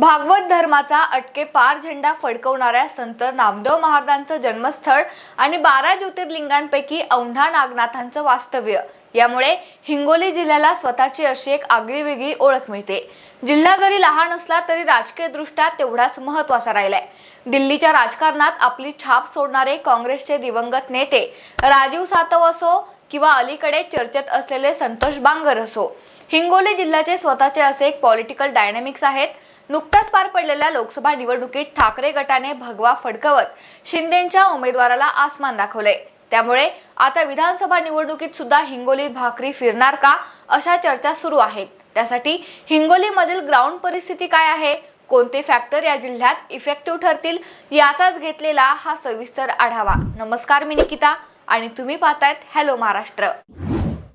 भागवत धर्माचा अटके पार झेंडा फडकवणाऱ्या संत नामदेव महाराजांचं जन्मस्थळ आणि बारा ज्योतिर्लिंगांपैकी औंढा नागनाथांचं वास्तव्य. यामुळे हिंगोली जिल्ह्याला स्वतःची अशी एक आगळीवेगळी ओळख मिळते. जिल्हा जरी लहान असला तरी राजकीय दृष्ट्या तेवढाच महत्त्वाचा राहिलाय. दिल्लीच्या राजकारणात आपली छाप सोडणारे काँग्रेसचे दिवंगत नेते राजीव सातव असो किंवा अलीकडे चर्चेत असलेले संतोष बांगर असो हिंगोली जिल्ह्याचे स्वतःचे असे एक पॉलिटिकल डायनॅमिक्स आहेत. नुकत्याच पार पडलेल्या लोकसभा निवडणुकीत ठाकरे गटाने भगवा फडकवत शिंदेच्या उमेदवाराला आसमान दाखवले. त्यामुळे आता विधानसभा निवडणुकीत सुद्धा हिंगोलीत भाकरी फिरणार का अशा चर्चा सुरू आहेत. त्यासाठी हिंगोलीमधील ग्राउंड परिस्थिती काय आहे? कोणते फॅक्टर या जिल्ह्यात इफेक्टिव्ह ठरतील? याचाच घेतलेला हा सविस्तर आढावा. नमस्कार मी निकिता आणि तुम्ही पाहतायत हॅलो महाराष्ट्र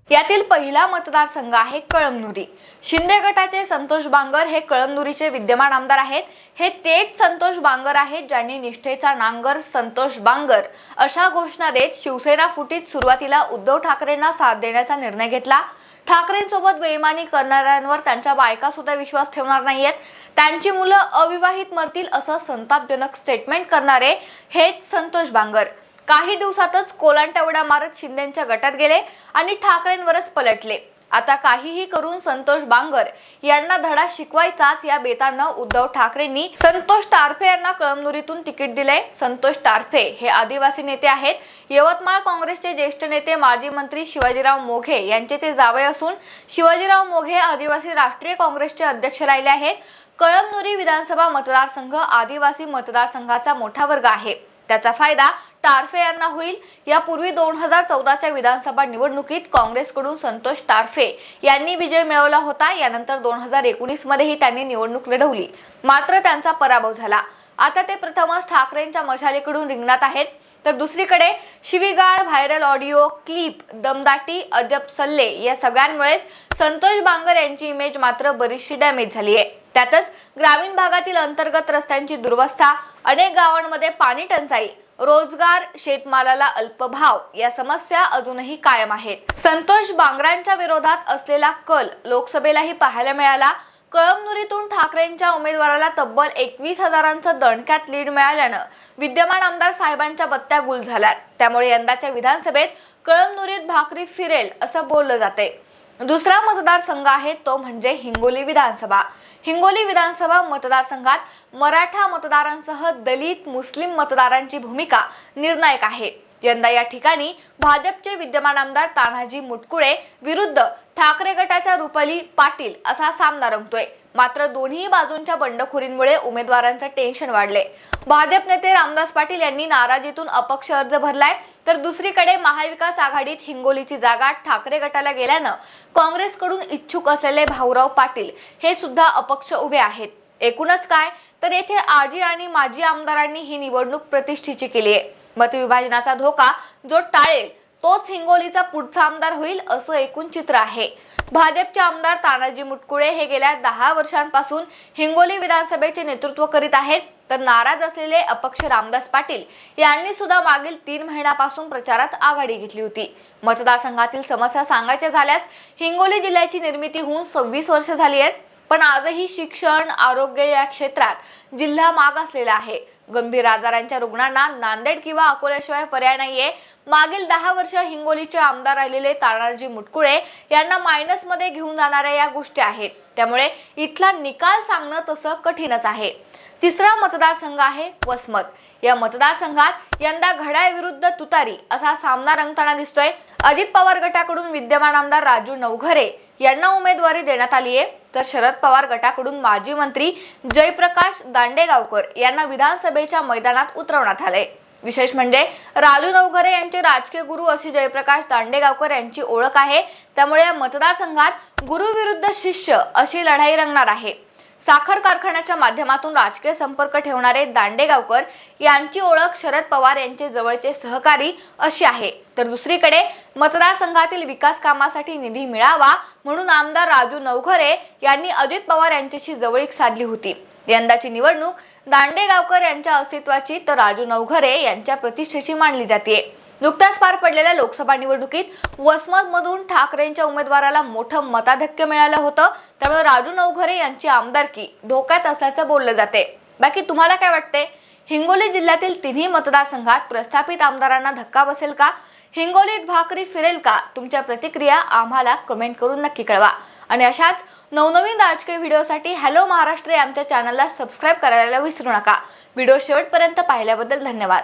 यातील पहिला मतदारसंघ आहे कळमनुरी. शिंदे गटाचे संतोष बांगर हे कळमनुरीचे विद्यमान आमदार आहेत. हे तेच संतोष बांगर आहेत ज्यांनी निष्ठेचा नांगर संतोष बांगर अशा घोषणा देत शिवसेना फुटीत सुरुवातीला उद्धव ठाकरेंना साथ देण्याचा निर्णय घेतला. ठाकरेंसोबत बेईमानी करणाऱ्यांवर त्यांच्या बायका सुद्धा विश्वास ठेवणार नाहीयेत. त्यांची मुलं अविवाहित मरतील असं संतापजनक स्टेटमेंट करणारे हेच संतोष बांगर. काही दिवसातच कोलांटा उड्या मारत शिंदेच्या गटात गेले आणि ठाकरेंवरच पलटले. आता काहीही करून संतोष बांगर यांना धडा शिकवायचाच या बेतानं उद्धव ठाकरेंनी संतोष टारफे यांना कळमनुरीतून तिकीट दिले संतोष टारफे हे आदिवासी नेते आहेत. यवतमाळ काँग्रेसचे ज्येष्ठ नेते माजी मंत्री शिवाजीराव मोघे यांचे ते जावे असून शिवाजीराव मोघे आदिवासी राष्ट्रीय काँग्रेसचे अध्यक्ष राहिले आहेत. कळमनुरी विधानसभा मतदारसंघ आदिवासी मतदारसंघाचा मोठा वर्ग आहे. त्याचा फायदा टारफे यांना होईल. यापूर्वी दोन हजार चौदाच्या विधानसभा निवडणुकीत काँग्रेसकडून संतोष टारफे यांनी विजय मिळवला होता. यानंतर दोन हजार एकोणीस मध्येही त्यांनी निवडणूक लढवली. मात्र त्यांचा पराभव झाला. आता ते प्रथमच ठाकरेंच्या मशालीकडून रिंगणात आहेत. तर दुसरीकडे शिवीगाळ व्हायरल ऑडिओ क्लिप दमदाटी अजब सल्ले या सगळ्यांमुळेच संतोष बांगर यांची इमेज मात्र बरीचशी डॅमेज झाली आहे त्यातच ग्रामीण भागातील अंतर्गत रस्त्यांची दुर्वस्था अनेक गावांमध्ये पाणी टंचाई रोजगार शेतमालाला अल्पभाव या समस्या अजूनही कायम आहेत. संतोष बांगरांच्या विरोधात असलेला कल लोकसभेलाही पाहायला मिळाला. कळमनुरीतून ठाकरेंच्या उमेदवाराला तब्बल एकवीस हजारांचं दणक्यात लीड मिळाल्यानं विद्यमान आमदार साहेबांच्या बत्त्या गुल झाल्यात. त्यामुळे यंदाच्या विधानसभेत कळमनुरीत भाकरी फिरेल असं बोललं जाते दुसरा मतदारसंघ आहे तो म्हणजे हिंगोली विधानसभा. हिंगोली विधानसभा मतदारसंघात मराठा मतदारांसह दलित मुस्लिम मतदारांची भूमिका निर्णायक आहे. यंदा या ठिकाणी भाजपचे विद्यमान आमदार तानाजी मुटकुळे विरुद्ध ठाकरे गटाच्या रुपाली पाटील असा सामना रंगतोय. मात्र दोन्ही बाजूंच्या बंडखोरींमुळे उमेदवारांचं टेन्शन वाढले. भाजप नेते रामदास पाटील यांनी नाराजीतून अपक्ष अर्ज भरलाय तर दुसरीकडे महाविकास आघाडीत हिंगोलीची जागा ठाकरे गटाला गेल्यानं काँग्रेसकडून इच्छुक असलेले भाऊराव पाटील हे सुद्धा अपक्ष उभे आहेत. एकूणच काय? तर येथे आजी आणि माजी आमदारांनी ही निवडणूक प्रतिष्ठेची केली आहे. मतविभाजनाचा धोका जो टाळेल तोच हिंगोलीचा पुढचा आमदार होईल असं एकूण चित्र आहे. भाजपचे आमदार तानाजी मुटकुळे हे गेल्या दहा वर्षांपासून हिंगोली विधानसभेचे नेतृत्व करीत आहेत. तर नाराज असलेले अपक्ष रामदास पाटील यांनी सुद्धा मागील तीन महिन्यापासून प्रचारात आघाडी घेतली होती. मतदारसंघातील समस्या सांगायच्या झाल्यास हिंगोली जिल्ह्याची निर्मिती होऊन सव्वीस वर्ष झाली आहेत. पण आजही शिक्षण आरोग्य या क्षेत्रात जिल्हा माग असलेला आहे. गंभीर आजारांच्या रुग्णांना नांदेड किंवा अकोल्याशिवाय पर्याय नाहीये. मागील दहा वर्ष हिंगोलीचे आमदार राहिलेले तानाजी मुटकुळे यांना मायनसमध्ये घेऊन जाणाऱ्या या गोष्टी आहेत. त्यामुळे इथला निकाल सांगणं तसं कठीणच आहे. तिसरा मतदारसंघ आहे वसमत. या मतदारसंघात यंदा घड्याळ विरुद्ध तुतारी असा सामना रंगताना दिसतोय. अजित पवार गटाकडून विद्यमान आमदार राजू नवघरे यांना उमेदवारी देण्यात आली आहे. तर शरद पवार गटाकडून माजी मंत्री जयप्रकाश दांडेगावकर यांना विधानसभेच्या मैदानात उतरवण्यात आले विशेष म्हणजे राजू नवघरे यांचे राजकीय गुरु अशी जयप्रकाश दांडेगावकर यांची ओळख आहे. त्यामुळे या मतदारसंघात गुरु विरुद्ध शिष्य अशी लढाई रंगणार आहे. साखर कारखान्याच्या माध्यमातून राजकीय संपर्क ठेवणारे दांडेगावकर यांची ओळख शरद पवार यांचे जवळचे सहकारी अशी आहे. तर दुसरीकडे मतदारसंघातील विकास कामासाठी निधी मिळावा म्हणून आमदार राजू नवघरे यांनी अजित पवार यांच्याशी जवळीक साधली होती. यंदाची निवडणूक दांडेगावकर यांच्या अस्तित्वाची तर राजू नवघरे यांच्या प्रतिष्ठेची मानली जाते नुकत्याच पार पडलेल्या लोकसभा निवडणुकीत वसमतमधून ठाकरेंच्या उमेदवाराला मोठं मताधक्य मिळालं होतं. त्यामुळे राजू नवघरे यांची आमदारकी धोक्यात असल्याचं बोललं जाते. बाकी तुम्हाला काय वाटते? हिंगोली जिल्ह्यातील तिन्ही मतदारसंघात प्रस्थापित आमदारांना धक्का बसेल का? हिंगोलीत भाकरी फिरेल का? तुमच्या प्रतिक्रिया आम्हाला कमेंट करून नक्की कळवा. आणि अशाच नवनवीन राजकीय व्हिडिओसाठी हॅलो महाराष्ट्र आमच्या चॅनलला सबस्क्राईब करायला विसरू नका. व्हिडिओ शेवटपर्यंत पाहिल्याबद्दल धन्यवाद.